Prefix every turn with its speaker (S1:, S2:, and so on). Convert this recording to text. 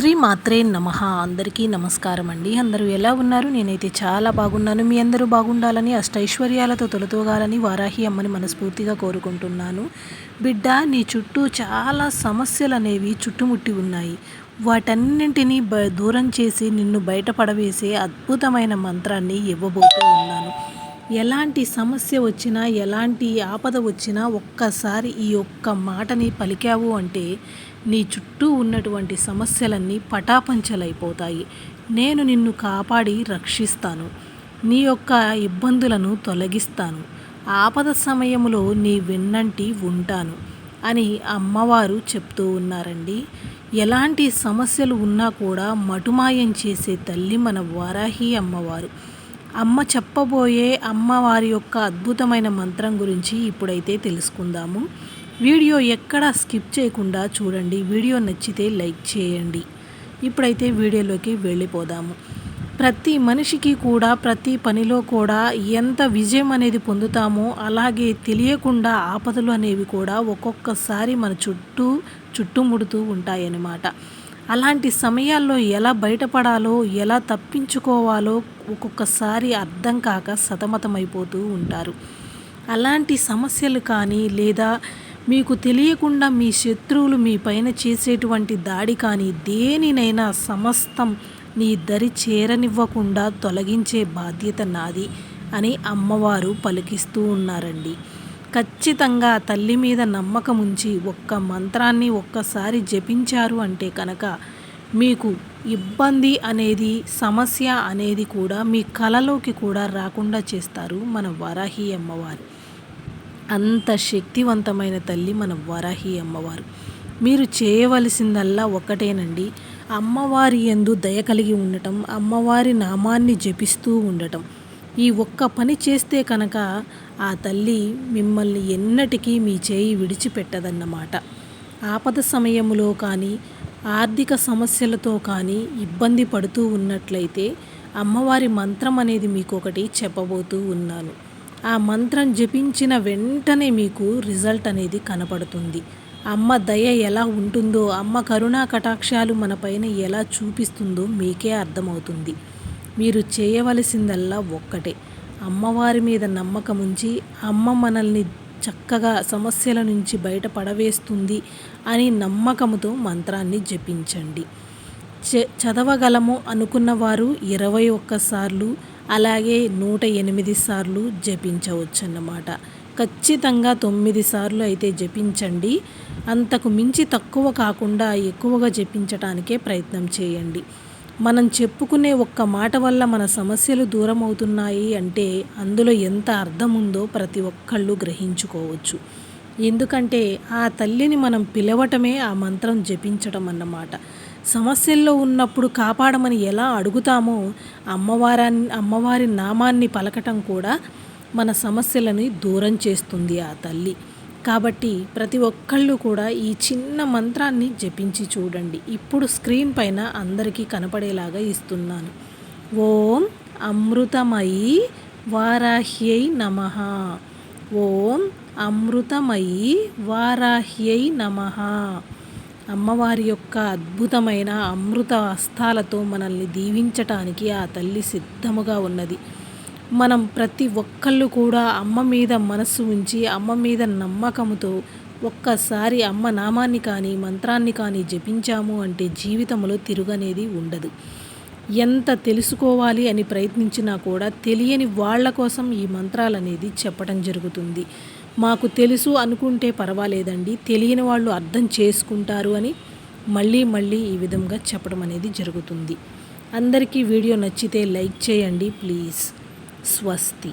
S1: శ్రీ మాత్రే నమ. అందరికీ నమస్కారం అండి. అందరూ ఎలా ఉన్నారు? నేనైతే చాలా బాగున్నాను. మీ అందరూ బాగుండాలని అష్టైశ్వర్యాలతో తొలతూగాలని వారాహి అమ్మని మనస్ఫూర్తిగా కోరుకుంటున్నాను. బిడ్డ నీ చుట్టూ చాలా సమస్యలు అనేవి చుట్టుముట్టి ఉన్నాయి. వాటన్నింటినీ బ దూరం చేసి నిన్ను బయటపడవేసే అద్భుతమైన మంత్రాన్ని ఇవ్వబోతూ ఉన్నాను. ఎలాంటి సమస్య వచ్చినా ఎలాంటి ఆపద వచ్చినా ఒక్కసారి ఈ ఒక్క మాటని పలికావు అంటే నీ చుట్టూ ఉన్నటువంటి సమస్యలన్నీ పటాపంచలైపోతాయి. నేను నిన్ను కాపాడి రక్షిస్తాను. నీ యొక్క ఇబ్బందులను తొలగిస్తాను. ఆపద సమయంలో నీ వెన్నంటి ఉంటాను అని అమ్మవారు చెప్తూ ఉన్నారండి. ఎలాంటి సమస్యలు ఉన్నా కూడా మటుమాయం చేసే తల్లి మన వారాహి అమ్మవారు. అమ్మ చెప్పబోయే అమ్మవారి యొక్క అద్భుతమైన మంత్రం గురించి ఇప్పుడైతే తెలుసుకుందాము. వీడియో ఎక్కడ స్కిప్ చేయకుండా చూడండి. వీడియో నచ్చితే లైక్ చేయండి. ఇప్పుడైతే వీడియోలోకి వెళ్ళిపోదాము. ప్రతి మనిషికి కూడా ప్రతి పనిలో కూడా ఎంత విజయం అనేది పొందుతామో అలాగే తెలియకుండా ఆపదలు అనేవి కూడా ఒక్కొక్కసారి మన చుట్టూ చుట్టుముడుతూ ఉంటాయన్నమాట. అలాంటి సమయాల్లో ఎలా బయటపడాలో ఎలా తప్పించుకోవాలో ఒక్కొక్కసారి అర్థం కాక సతమతమైపోతూ ఉంటారు. అలాంటి సమస్యలు కానీ లేదా మీకు తెలియకుండా మీ శత్రువులు మీ పైన చేసేటువంటి దాడి కానీ దేనినైనా సమస్తం నీ దరి చేరనివ్వకుండా తొలగించే బాధ్యత నాది అని అమ్మవారు పలికిస్తూ ఉన్నారండి. ఖచ్చితంగా తల్లి మీద నమ్మకం ఉంచి ఒక్క మంత్రాన్ని ఒక్కసారి జపించారు అంటే కనుక మీకు ఇబ్బంది అనేది సమస్య అనేది కూడా మీ కలలోకి కూడా రాకుండా చేస్తారు మన వరాహి అమ్మవారు. అంత శక్తివంతమైన తల్లి మన వరాహి అమ్మవారు. మీరు చేయవలసిందల్లా ఒకటేనండి. అమ్మవారి ఎందు దయ కలిగి ఉండటం అమ్మవారి నామాన్ని జపిస్తూ ఉండటం. ఈ ఒక్క పని చేస్తే కనుక ఆ తల్లి మిమ్మల్ని ఎన్నటికీ మీ చేయి విడిచిపెట్టదన్నమాట. ఆపద సమయంలో కానీ ఆర్థిక సమస్యలతో కానీ ఇబ్బంది పడుతూ ఉన్నట్లయితే అమ్మవారి మంత్రం అనేది మీకు ఒకటి చెప్పబోతూ ఉన్నాను. ఆ మంత్రం జపించిన వెంటనే మీకు రిజల్ట్ అనేది కనపడుతుంది. అమ్మ దయ ఎలా ఉంటుందో అమ్మ కరుణా కటాక్షాలు మన పైన ఎలా చూపిస్తుందో మీకే అర్థమవుతుంది. మీరు చేయవలసిందల్లా ఒక్కటే. అమ్మవారి మీద నమ్మకం ఉంచి అమ్మ మనల్ని చక్కగా సమస్యల నుంచి బయట పడవేస్తుంది అని నమ్మకముతో మంత్రాన్ని జపించండి. చదవగలము అనుకున్న వారు ఇరవై ఒక్కసార్లు అలాగే నూట ఎనిమిది సార్లు జపించవచ్చు అన్నమాట ఖచ్చితంగా తొమ్మిది సార్లు అయితే జపించండి. అంతకు మించి తక్కువ కాకుండా ఎక్కువగా జపించటానికే ప్రయత్నం చేయండి. మనం చెప్పుకునే ఒక్క మాట వల్ల మన సమస్యలు దూరం అవుతున్నాయి అంటే అందులో ఎంత అర్థం ఉందో ప్రతి ఒక్కళ్ళు గ్రహించుకోవచ్చు. ఎందుకంటే ఆ తల్లిని మనం పిలవటమే ఆ మంత్రం జపించడం అన్నమాట. సమస్యల్లో ఉన్నప్పుడు కాపాడమని ఎలా అడుగుతామో అమ్మవారాన్ని అమ్మవారి నామాన్ని పలకటం కూడా మన సమస్యలని దూరం చేస్తుంది ఆ తల్లి. కాబట్టి ప్రతి ఒక్కళ్ళు కూడా ఈ చిన్న మంత్రాన్ని జపించి చూడండి. ఇప్పుడు స్క్రీన్ పైన అందరికీ కనపడేలాగా ఇస్తున్నాను. ఓం అమృతమయి వారాహ్యై నమ. ఓం అమృతమయి వారాహ్యై నమ. అమ్మవారి యొక్క అద్భుతమైన అమృత హస్తాలతో మనల్ని దీవించటానికి ఆ తల్లి సిద్ధముగా ఉన్నది. మనం ప్రతి ఒక్కళ్ళు కూడా అమ్మ మీద మనస్సు ఉంచి అమ్మ మీద నమ్మకముతో ఒక్కసారి అమ్మ నామాన్ని కానీ మంత్రాన్ని కానీ జపించాము అంటే జీవితంలో తిరుగనేది ఉండదు. ఎంత తెలుసుకోవాలి అని ప్రయత్నించినా కూడా తెలియని వాళ్ళ కోసం ఈ మంత్రాలు అనేది చెప్పడం జరుగుతుంది. మాకు తెలుసు అనుకుంటే పర్వాలేదండి తెలియని వాళ్ళు అర్థం చేసుకుంటారు అని మళ్ళీ మళ్ళీ ఈ విధంగా చెప్పడం అనేది జరుగుతుంది. అందరికీ వీడియో నచ్చితే లైక్ చేయండి ప్లీజ్. स्वस्ती.